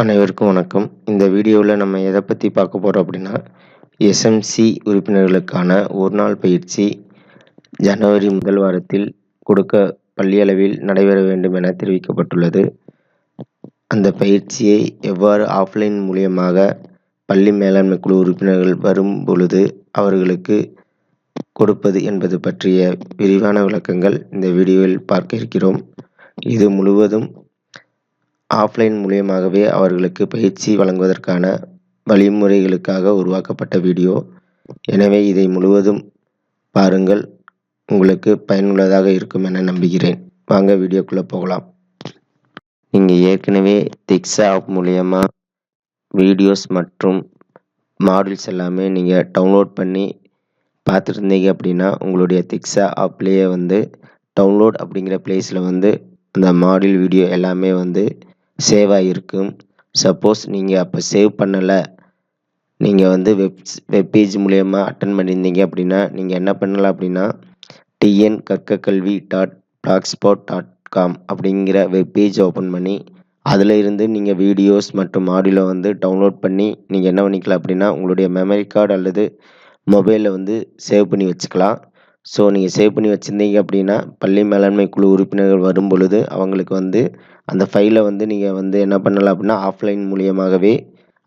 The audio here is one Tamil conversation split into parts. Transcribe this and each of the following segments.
அனைவருக்கும் வணக்கம். இந்த வீடியோவில் நம்ம எதை பற்றி பார்க்க போகிறோம் அப்படின்னா எஸ்எம்சி உறுப்பினர்களுக்கான ஒரு நாள் பயிற்சி ஜனவரி முதல் வாரத்தில் கொடுக்க பள்ளி அளவில் நடைபெற வேண்டும் என தெரிவிக்கப்பட்டுள்ளது. அந்த பயிற்சியை எவ்வாறு ஆஃப்லைன் மூலியமாக பள்ளி மேலாண்மை குழு உறுப்பினர்கள் வரும் பொழுது அவர்களுக்கு கொடுப்பது என்பது பற்றிய விரிவான விளக்கங்கள் இந்த வீடியோவில் பார்க்க இருக்கிறோம். இது முழுவதும் ஆஃப்லைன் மூலியமாகவே அவர்களுக்கு பயிற்சி வழங்குவதற்கான வழிமுறைகளுக்காக உருவாக்கப்பட்ட வீடியோ. எனவே இதை முழுவதும் பாருங்கள். உங்களுக்கு பயனுள்ளதாக இருக்கும் என நம்புகிறேன். வாங்க வீடியோக்குள்ளே போகலாம். நீங்கள் ஏற்கனவே திக்ஸா ஆப் மூலியமாக வீடியோஸ் மற்றும் மாடல்ஸ் எல்லாமே நீங்கள் டவுன்லோட் பண்ணி பார்த்துருந்தீங்க அப்படின்னா உங்களுடைய திக்ஸா ஆப்லேயே வந்து டவுன்லோட் அப்படிங்கிற ப்ளேஸில் வந்து அந்த மாடல் வீடியோ எல்லாமே வந்து சேவ் ஆகிருக்கும் சப்போஸ் நீங்கள் அப்போ சேவ் பண்ணலை. நீங்கள் வந்து வெப் பேஜ் மூலயமா அட்டன் பண்ணியிருந்தீங்க அப்படின்னா நீங்கள் என்ன பண்ணலாம் அப்படின்னா TN Karka Kalvi dot blog spot dot com அப்படிங்கிற வெப் பேஜ் ஓப்பன் பண்ணி அதில் இருந்து நீங்கள் வீடியோஸ் மற்றும் ஆடியோ வந்து டவுன்லோட் பண்ணி நீங்கள் என்ன பண்ணிக்கலாம் அப்படின்னா உங்களுடைய மெமரி கார்டு அல்லது மொபைலில் வந்து சேவ் பண்ணி வச்சுக்கலாம். ஸோ நீங்கள் சேவ் பண்ணி வச்சுருந்தீங்க அப்படின்னா பள்ளி மேலாண்மை குழு உறுப்பினர்கள் வரும் பொழுது அவங்களுக்கு வந்து அந்த ஃபைலை வந்து நீங்கள் வந்து என்ன பண்ணலாம் அப்படின்னா ஆஃப்லைன் மூலியமாகவே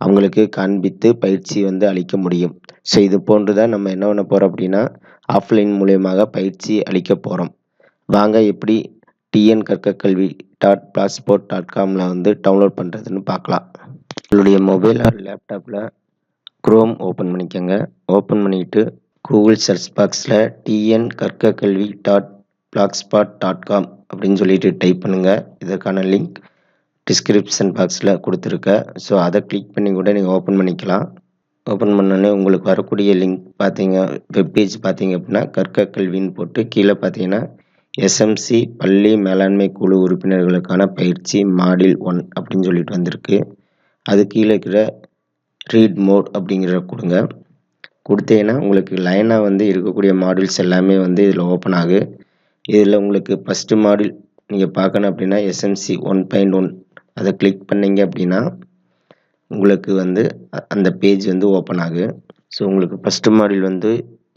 அவங்களுக்கு காண்பித்து பயிற்சி வந்து அளிக்க முடியும். ஸோ இது போன்று தான் நம்ம என்ன பண்ண போகிறோம் அப்படின்னா ஆஃப்லைன் மூலியமாக பயிற்சி அளிக்க போகிறோம் வாங்க எப்படி டிஎன் கற்க கல்வி டாட் பாஸ்போர்ட் டாட் காமில் வந்து டவுன்லோட் பண்ணுறதுன்னு பார்க்கலாம். உங்களுடைய மொபைல் ஆர் லேப்டாப்பில் க்ரோம் ஓப்பன் பண்ணிக்கோங்க. ஓப்பன் பண்ணிவிட்டு கூகுள் சர்ச் பாக்ஸில் டிஎன் கற்க கல்வி டாட் பிளாக்ஸ்பாட் டாட் காம் அப்படின்னு சொல்லிட்டு டைப் பண்ணுங்கள் இதற்கான லிங்க் டிஸ்கிரிப்ஷன் பாக்ஸில் கொடுத்துருக்கேன் ஸோ அதை கிளிக் பண்ணி கூட நீங்கள் ஓப்பன் பண்ணிக்கலாம். ஓப்பன் பண்ணோடனே உங்களுக்கு வரக்கூடிய லிங்க் பார்த்தீங்க வெப்பேஜ் பார்த்தீங்க அப்படின்னா கற்க கல்வின்னு போட்டு கீழே பார்த்தீங்கன்னா எஸ்எம்சி பள்ளி மேலாண்மை குழு உறுப்பினர்களுக்கான பயிற்சி மாடில் ஒன் அப்படின்னு சொல்லிட்டு வந்திருக்கு. அது கீழே இருக்கிற ரீட் மோட் அப்படிங்கிற கொடுங்க. கொடுத்தீங்கன்னா உங்களுக்கு லைனாக வந்து இருக்கக்கூடிய மாடியூல்ஸ் எல்லாமே வந்து இதில் ஓப்பன் ஆகு. இதில் உங்களுக்கு ஃபஸ்ட்டு மாடியூல் நீங்கள் பார்க்கணும் அப்படின்னா எஸ்எம்சி ஒன் பாயிண்ட் ஒன் அதை கிளிக் பண்ணீங்க அப்படின்னா உங்களுக்கு வந்து அந்த பேஜ் வந்து ஓப்பன் ஆகு. ஸோ உங்களுக்கு ஃபஸ்ட்டு மாடியூல் வந்து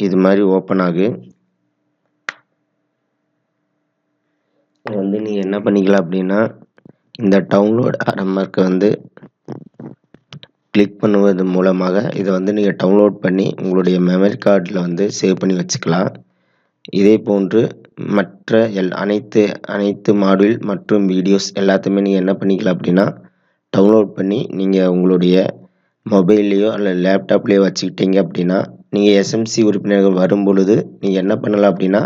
இது மாதிரி ஓப்பன் ஆகு. வந்து நீங்கள் என்ன பண்ணிக்கலாம் அப்படின்னா இந்த டவுன்லோட் ஆரம்பருக்கு வந்து கிளிக் பண்ணுவது மூலமாக இதை வந்து நீங்கள் டவுன்லோட் பண்ணி உங்களுடைய மெமரி கார்டில் வந்து சேவ் பண்ணி வச்சுக்கலாம். இதே போன்று மற்ற எல் அனைத்து அனைத்து மாடுல் மற்றும் வீடியோஸ் எல்லாத்தையுமே நீங்கள் என்ன பண்ணிக்கலாம் அப்படின்னா டவுன்லோட் பண்ணி நீங்கள் உங்களுடைய மொபைல்லையோ அல்லது லேப்டாப்லேயோ வச்சுக்கிட்டீங்க அப்படின்னா நீங்கள் எஸ்எம்சி உறுப்பினர்கள் வரும் பொழுது நீங்கள் என்ன பண்ணலாம் அப்படின்னா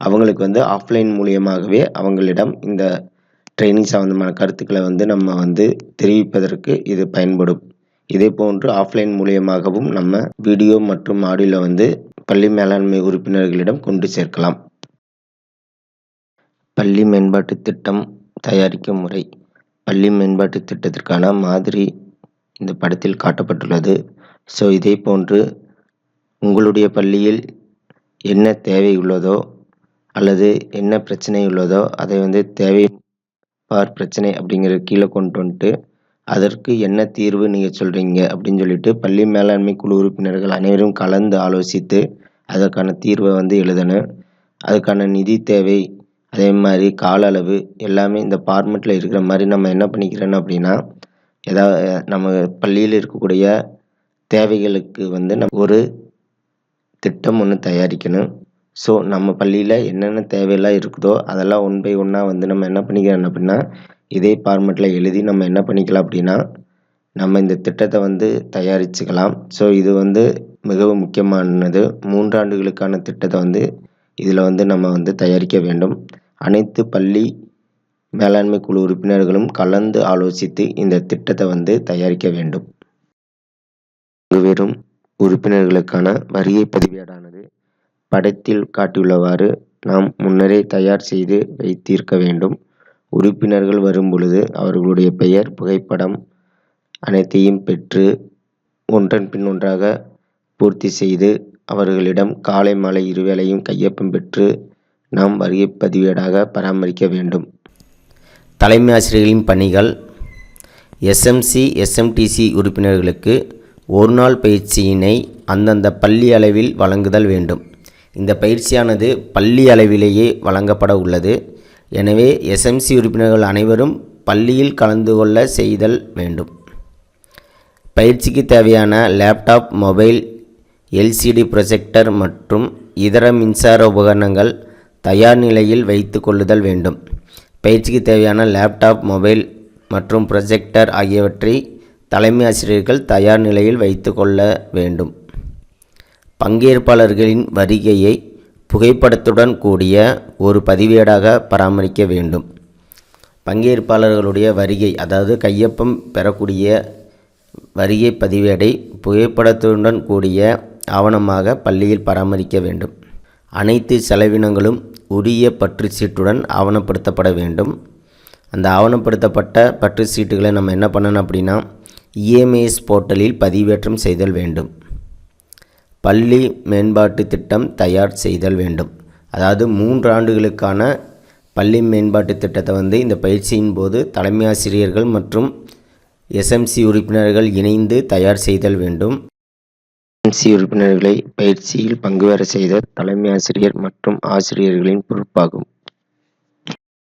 அவங்களுக்கு வந்து ஆஃப்லைன் மூலியமாகவே அவங்களிடம் இந்த ட்ரைனிங் சம்மந்தமான கருத்துக்களை வந்து நம்ம வந்து தெரிவிப்பதற்கு இது பயன்படும். இதே போன்று ஆஃப்லைன் மூலியமாகவும் நம்ம வீடியோ மற்றும் ஆடியோவில் வந்து பள்ளி மேலாண்மை உறுப்பினர்களிடம் கொண்டு சேர்க்கலாம். பள்ளி மேம்பாட்டு திட்டம் தயாரிக்கும் முறை. பள்ளி மேம்பாட்டு திட்டத்திற்கான மாதிரி இந்த படத்தில் காட்டப்பட்டுள்ளது. ஸோ இதே போன்று உங்களுடைய பள்ளியில் என்ன தேவை உள்ளதோ அல்லது என்ன பிரச்சனை உள்ளதோ அதை வந்து தேவை பார் பிரச்சனை அப்படிங்கிற கீழே கொண்டு வந்துட்டு அதற்கு என்ன தீர்வு நீங்கள் சொல்கிறீங்க அப்படின்னு சொல்லிட்டு பள்ளி மேலாண்மை குழு உறுப்பினர்கள் அனைவரும் கலந்து ஆலோசித்து அதற்கான தீர்வை வந்து எழுதணும். அதுக்கான நிதி தேவை அதே மாதிரி கால அளவு எல்லாமே இந்த ஃபார்மெட்டில் இருக்கிற மாதிரி நம்ம என்ன பண்ணிக்கிறோம் அப்படின்னா ஏதாவது நம்ம பள்ளியில் இருக்கக்கூடிய தேவைகளுக்கு வந்து நம்ம ஒரு திட்டம் ஒன்று தயாரிக்கணும். ஸோ நம்ம பள்ளியில் என்னென்ன தேவையெல்லாம் இருக்குதோ அதெல்லாம் ஒன் பை ஒன்னாக வந்து நம்ம என்ன பண்ணிக்கிறோம் அப்படின்னா இதே ஃபார்மெட்டில் எழுதி நம்ம என்ன பண்ணிக்கலாம் அப்படின்னா நம்ம இந்த திட்டத்தை வந்து தயாரிச்சுக்கலாம். ஸோ இது வந்து மிகவும் முக்கியமானது. மூன்றாண்டுகளுக்கான திட்டத்தை வந்து இதில் வந்து நம்ம வந்து தயாரிக்க வேண்டும். அனைத்து பள்ளி மேலாண்மை குழு உறுப்பினர்களும் கலந்து ஆலோசித்து இந்த திட்டத்தை வந்து தயாரிக்க வேண்டும். வெறும் உறுப்பினர்களுக்கான வரியை பதிவேடானது. படத்தில் காட்டியுள்ளவாறு நாம் முன்னரே தயார் செய்து வைத்திருக்க வேண்டும். உறுப்பினர்கள் வரும் பொழுது அவர்களுடைய பெயர் புகைப்படம் அனைத்தையும் பெற்று ஒன்றன் பின் ஒன்றாக பூர்த்தி செய்து அவர்களிடம் காலை மாலை இருவேளையும் கையொப்பம் பெற்று நாம் வருகை பதிவேடாக பராமரிக்க வேண்டும். தலைமை ஆசிரியர்களின் பணிகள் எஸ்எம்சி எஸ்எம்டிசி உறுப்பினர்களுக்கு ஒரு நாள் பயிற்சியினை அந்தந்த பள்ளி அளவில் வழங்குதல் வேண்டும். இந்த பயிற்சியானது பள்ளி அளவிலேயே வழங்கப்பட உள்ளது. எனவே எஸ்எம்சி உறுப்பினர்கள் அனைவரும் பள்ளியில் கலந்து கொள்ள செய்தல் வேண்டும். பயிற்சிக்கு தேவையான லேப்டாப் மொபைல் எல்சிடி ப்ரொஜெக்டர் மற்றும் இதர மின்சார உபகரணங்கள் தயார் நிலையில் வைத்து கொள்ளுதல் வேண்டும். பயிற்சிக்கு தேவையான லேப்டாப் மொபைல் மற்றும் ப்ரொஜெக்டர் ஆகியவற்றை தலைமை ஆசிரியர்கள் தயார் நிலையில் வைத்து கொள்ள வேண்டும். பங்கேற்பாளர்களின் வருகையை புகைப்படத்துடன் கூடிய ஒரு பதிவேடாக பராமரிக்க வேண்டும். பங்கேற்பாளர்களுடைய வருகை அதாவது கையொப்பம் பெறக்கூடிய வருகை பதிவேடை புகைப்படத்துடன் கூடிய ஆவணமாக பள்ளியில் பராமரிக்க வேண்டும். அனைத்து செலவினங்களும் உரிய பற்று சீட்டுடன் ஆவணப்படுத்தப்பட வேண்டும். அந்த ஆவணப்படுத்தப்பட்ட பற்று சீட்டுகளை நம்ம என்ன பண்ணணும் அப்படின்னா இஎம்ஐஎஸ் போர்ட்டலில் பதிவேற்றம் செய்தல் வேண்டும். பள்ளி மேம்பாட்டு திட்டம் தயார் செய்தல் வேண்டும். அதாவது மூன்று ஆண்டுகளுக்கான பள்ளி மேம்பாட்டு திட்டத்தை வந்து இந்த பயிற்சியின் போது தலைமை ஆசிரியர்கள் மற்றும் எஸ்எம்சி உறுப்பினர்கள் இணைந்து தயார் செய்தல் வேண்டும். எஸ்எம்சி உறுப்பினர்களை பயிற்சியில் பங்குபெற செய்த தலைமை ஆசிரியர் மற்றும் ஆசிரியர்களின் பொறுப்பாகும்.